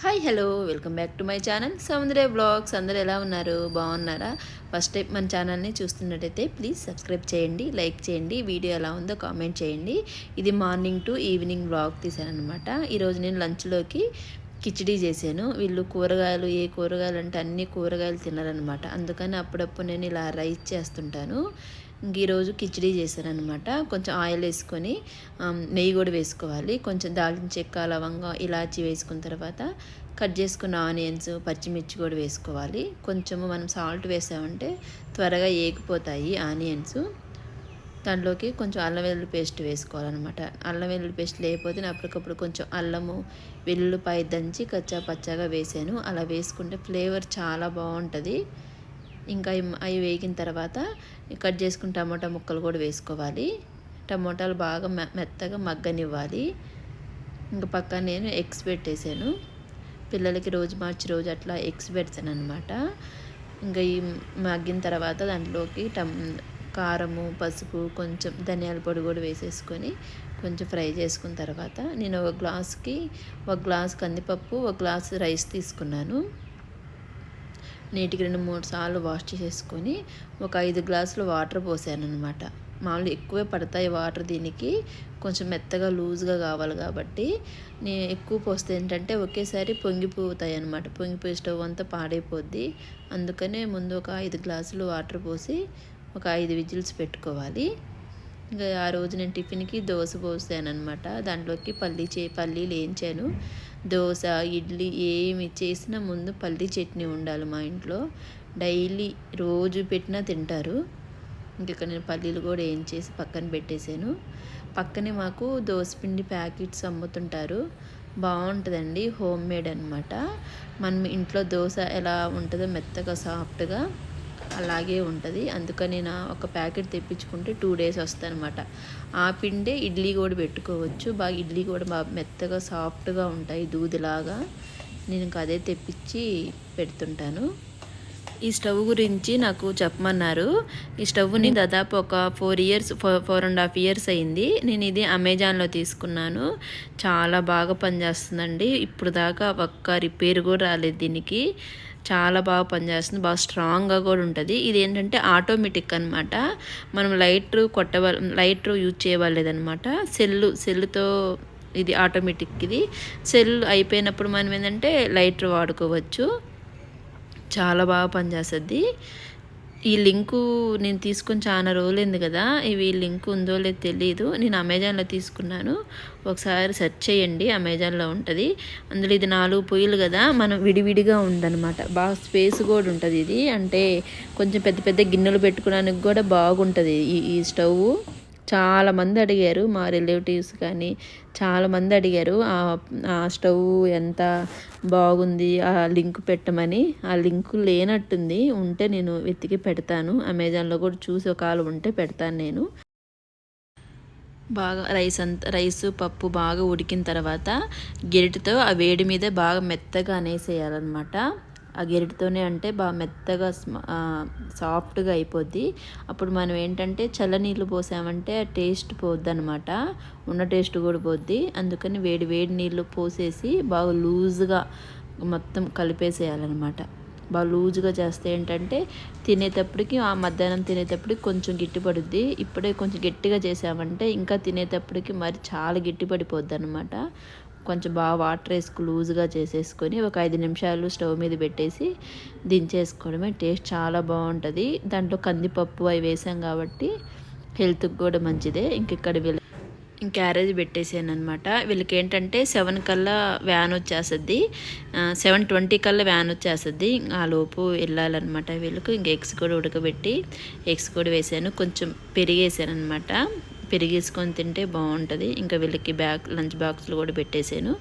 Hi hello welcome back to my channel Soundarya blogs అందరూ ఎలా ఉన్నారు? బాగున్నారా? ఫస్ట్ టైం మన ఛానల్ని చూస్తున్నట్టయితే ప్లీజ్ సబ్స్క్రైబ్ చేయండి లైక్ చేయండి వీడియో ఎలా ఉందో కామెంట్ చేయండి. ఇది మార్నింగ్ టు ఈవినింగ్ బ్లాగ్ తీసానమాట ఈరోజు నేను లంచ్లోకి కిచిడీ చేశాను. వీళ్ళు కూరగాయలు ఏ కూరగాయలు అంటే అన్ని కూరగాయలు తినరనమాట. అందుకని అప్పుడప్పుడు నేను ఇలా రైస్ చేస్తుంటాను. ఇంక ఈరోజు కిచిడీ చేశాను అనమాట కొంచెం ఆయిల్ వేసుకొని నెయ్యి కూడా వేసుకోవాలి. కొంచెం దాల్చిన చెక్క లవంగం ఇలాచి వేసుకున్న తర్వాత కట్ చేసుకున్న ఆనియన్స్ పచ్చిమిర్చి కూడా వేసుకోవాలి. కొంచెము మనం సాల్ట్ వేసామంటే త్వరగా ఏగిపోతాయి ఆనియన్స్. దాంట్లోకి కొంచెం అల్లం వెల్లుల్లి పేస్ట్ వేసుకోవాలన్నమాట. అల్లం వెల్లుల్లి పేస్ట్ లేకపోతే నేను అప్పటికప్పుడు కొంచెం అల్లము వెల్లుల్లిపాయ దంచి కచ్చా పచ్చాగా వేసాను. అలా వేసుకుంటే ఫ్లేవర్ చాలా బాగుంటుంది. ఇంకా అవి- వేగిన తర్వాత కట్ చేసుకున్న టమాటా ముక్కలు కూడా వేసుకోవాలి. టమాటాలు బాగా మె- మెత్తగా మగ్గనివ్వాలి. ఇంకా పక్క నేను ఎగ్స్ పెట్టేశాను పిల్లలకి రోజు మార్చి రోజు అట్లా ఎగ్స్ పెడతాను అనమాట ఇంకా ఈ మగ్గిన తర్వాత దాంట్లోకి టమ్ కారము పసుపు కొంచెం ధనియాల పొడి కూడా వేసేసుకొని కొంచెం ఫ్రై చేసుకున్న తర్వాత నేను ఒక గ్లాస్కి ఒక గ్లాస్ కందిపప్పు ఒక గ్లాస్ రైస్ తీసుకున్నాను. నీటికి రెండు మూడు సార్లు వాష్ చేసేసుకొని ఒక ఐదు గ్లాసులు వాటర్ పోసాను అనమాట మామూలు ఎక్కువే పడతాయి వాటర్ దీనికి. కొంచెం మెత్తగా లూజ్గా కావాలి కాబట్టి నేను ఎక్కువ పోస్తే ఏంటంటే ఒకేసారి పొంగిపోతాయి అనమాట పొంగిపోయి స్టవ్ అంతా పాడైపోద్ది. అందుకనే ముందు ఒక ఐదు గ్లాసులు వాటర్ పోసి ఒక ఐదు విజిల్స్ పెట్టుకోవాలి. ఇంకా ఆ రోజు నేను టిఫిన్కి దోశ పోసాను అనమాట దాంట్లోకి పల్లీ చే పల్లీలు వేయించాను దోశ ఇడ్లీ ఏమి చేసినా ముందు పల్లీ చట్నీ ఉండాలి మా ఇంట్లో. డైలీ రోజు పెట్టినా తింటారు. ఇంకా నేను పల్లీలు కూడా వేయించేసి పక్కన పెట్టేశాను పక్కనే మాకు దోసపిండి ప్యాకెట్స్ అమ్ముతుంటారు. బాగుంటుందండి హోమ్ మేడ్ అనమాట మనం ఇంట్లో దోశ ఎలా ఉంటుందో మెత్తగా సాఫ్ట్గా అలాగే ఉంటుంది. అందుకని నా ఒక ప్యాకెట్ తెప్పించుకుంటే టూ డేస్ వస్తానమాట ఆ పిండే ఇడ్లీ కూడా పెట్టుకోవచ్చు. బాగా ఇడ్లీ కూడా బాగా మెత్తగా సాఫ్ట్గా ఉంటాయి దూదిలాగా. నేను ఇంకా అదే తెప్పించి పెడుతుంటాను. ఈ స్టవ్ గురించి నాకు చెప్పమన్నారు. ఈ స్టవ్ని దాదాపు ఒక four years four and half years అయింది. నేను ఇది అమెజాన్లో తీసుకున్నాను. చాలా బాగా పనిచేస్తుందండి. ఇప్పుడు దాకా ఒక్క రిపేర్ కూడా రాలేదు దీనికి. చాలా బాగా పనిచేస్తుంది బాగా స్ట్రాంగ్గా కూడా ఉంటుంది. ఇది ఏంటంటే ఆటోమేటిక్ అనమాట మనం లైటర్ కొట్టవ లైటర్ యూజ్ చేయవలేదనమాట సెల్లు సెల్లుతో ఇది ఆటోమేటిక్ ఇది. సెల్ అయిపోయినప్పుడు మనం ఏంటంటే లైటర్ వాడుకోవచ్చు. చాలా బాగా పనిచేస్తుంది. ఈ లింకు నేను తీసుకుని చాలా రోజులైంది కదా ఇవి లింక్ ఉందో లేదో తెలియదు నేను అమెజాన్లో తీసుకున్నాను. ఒకసారి సెర్చ్ చేయండి అమెజాన్లో ఉంటుంది. అందులో ఇది నాలుగు పొయ్యిలు కదా మనం విడివిడిగా ఉందన్నమాట. బాగా స్పేస్ కూడా ఉంటుంది ఇది. అంటే కొంచెం పెద్ద పెద్ద గిన్నెలు పెట్టుకోవడానికి కూడా బాగుంటుంది ఈ ఈ స్టవ్ చాలా మంది అడిగారు మా రిలేటివ్స్ కానీ. చాలామంది అడిగారు ఆ ఆ స్టవ్ ఎంత బాగుంది ఆ లింక్ పెట్టమని. ఆ లింక్ లేనట్టుంది ఉంటే నేను వెతికి పెడతాను. అమెజాన్లో కూడా చూసి ఒకవేళ ఉంటే పెడతాను నేను. బాగా రైస్ అంత రైస్ పప్పు బాగా ఉడికిన తర్వాత గెరిటితో ఆ వేడి మీద బాగా మెత్తగా అనేసేయాలన్నమాట. ఆ గెరిటితోనే అంటే బాగా మెత్తగా సాఫ్ట్గా అయిపోద్ది. అప్పుడు మనం ఏంటంటే చల్లనీళ్ళు పోసామంటే ఆ టేస్ట్ పోద్ది అనమాట ఉన్న టేస్ట్ కూడా పోద్ది. అందుకని వేడి వేడి నీళ్ళు పోసేసి బాగా లూజ్గా మొత్తం కలిపేసేయాలన్నమాట. బాగా లూజ్గా చేస్తే ఏంటంటే తినేటప్పటికి ఆ మధ్యాహ్నం తినేటప్పటికి కొంచెం గట్టి పడుద్ది. ఇప్పుడే కొంచెం గట్టిగా చేసామంటే ఇంకా తినేటప్పటికి మరి చాలా గట్టి పడిపోద్ది అనమాట కొంచెం బాగా వాటర్ వేసుకు లూజ్గా చేసేసుకొని ఒక ఐదు నిమిషాలు స్టవ్ మీద పెట్టేసి దించేసుకోవడమే. టేస్ట్ చాలా బాగుంటుంది. దాంట్లో కందిపప్పు అవి వేసాం కాబట్టి హెల్త్కి కూడా మంచిదే. ఇంక ఇక్కడ వీళ్ళ క్యారేజ్ పెట్టేసాను అనమాట వీళ్ళకి ఏంటంటే సెవెన్ కల్లా వ్యాన్ వచ్చేస్తుంది. సెవెన్ ట్వంటీ కల్లా వ్యాన్ వచ్చేస్తుంది. ఆ లోపు వెళ్ళాలన్నమాట వీళ్ళకి. ఇంక ఎగ్స్ కూడా ఉడకబెట్టి ఎగ్స్ కూడా వేసాను. కొంచెం పెరిగేసాను అనమాట పెరిగేసుకొని తింటే బాగుంటుంది. ఇంకా వీళ్ళకి బ్యాగ్ లంచ్ బాక్స్లు కూడా పెట్టేశాను.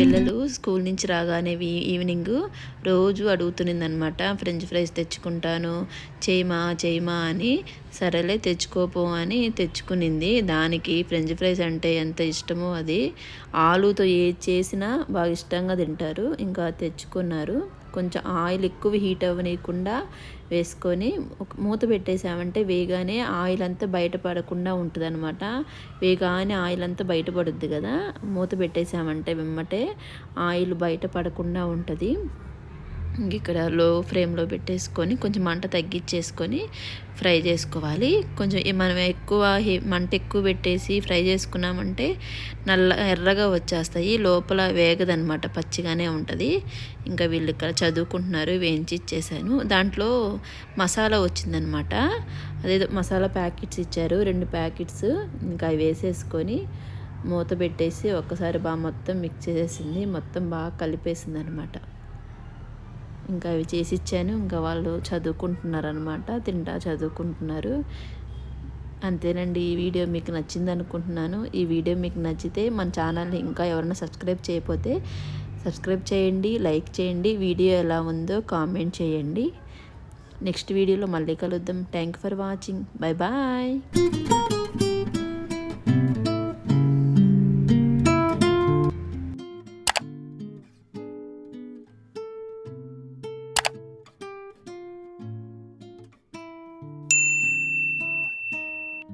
పిల్లలు స్కూల్ నుంచి రాగానే ఈవినింగ్ రోజు అడుగుతునింది అనమాట ఫ్రెంచ్ ఫ్రైస్ తెచ్చుకుంటాను చేయమా చేయమా అని. సరేలే తెచ్చుకోపో అని తెచ్చుకునింది. దానికి ఫ్రెంచ్ ఫ్రైస్ అంటే ఎంత ఇష్టమో అది ఆలుతో ఏది చేసినా బాగా ఇష్టంగా తింటారు ఇంకా తెచ్చుకున్నారు. కొంచెం ఆయిల్ ఎక్కువ హీట్ అవ్వనీయకుండా వేసుకొని మూత పెట్టేసామంటే వేగానే ఆయిల్ అంతా బయటపడకుండా ఉంటుంది అనమాట వేగానే ఆయిల్ అంతా బయటపడుద్ది కదా. మూత పెట్టేసామంటే వెమ్మటే ఆయిల్ బయటపడకుండా ఉంటుంది. ఇక్కడ లో ఫ్లేమ్లో పెట్టేసుకొని కొంచెం మంట తగ్గించేసుకొని ఫ్రై చేసుకోవాలి. కొంచెం మనం ఎక్కువ మంట ఎక్కువ పెట్టేసి ఫ్రై చేసుకున్నామంటే నల్ల ఎర్రగా వచ్చేస్తాయి. లోపల వేగదనమాట పచ్చిగానే ఉంటుంది. ఇంకా వీళ్ళు ఇక్కడ చదువుకుంటున్నారు వేయించి ఇచ్చేసాను. దాంట్లో మసాలా వచ్చిందనమాట అదేదో మసాలా ప్యాకెట్స్ ఇచ్చారు రెండు ప్యాకెట్స్. ఇంకా అవి వేసేసుకొని మూత పెట్టేసి ఒక్కసారి బాగా మొత్తం మిక్స్ చేసేసింది. మొత్తం బాగా కలిపేసింది అనమాట ఇంకా అవి చేసి ఇచ్చాను. ఇంకా వాళ్ళు చదువుకుంటున్నారు అనమాట తింటా చదువుకుంటున్నారు. అంతేనండి. ఈ వీడియో మీకు నచ్చింది అనుకుంటున్నాను. ఈ వీడియో మీకు నచ్చితే మన ఛానల్ని ఇంకా ఎవరైనా సబ్స్క్రైబ్ చేయకపోతే సబ్స్క్రైబ్ చేయండి లైక్ చేయండి. వీడియో ఎలా ఉందో కామెంట్ చేయండి. నెక్స్ట్ వీడియోలో మళ్ళీ కలుద్దాం. Thank for watching bye bye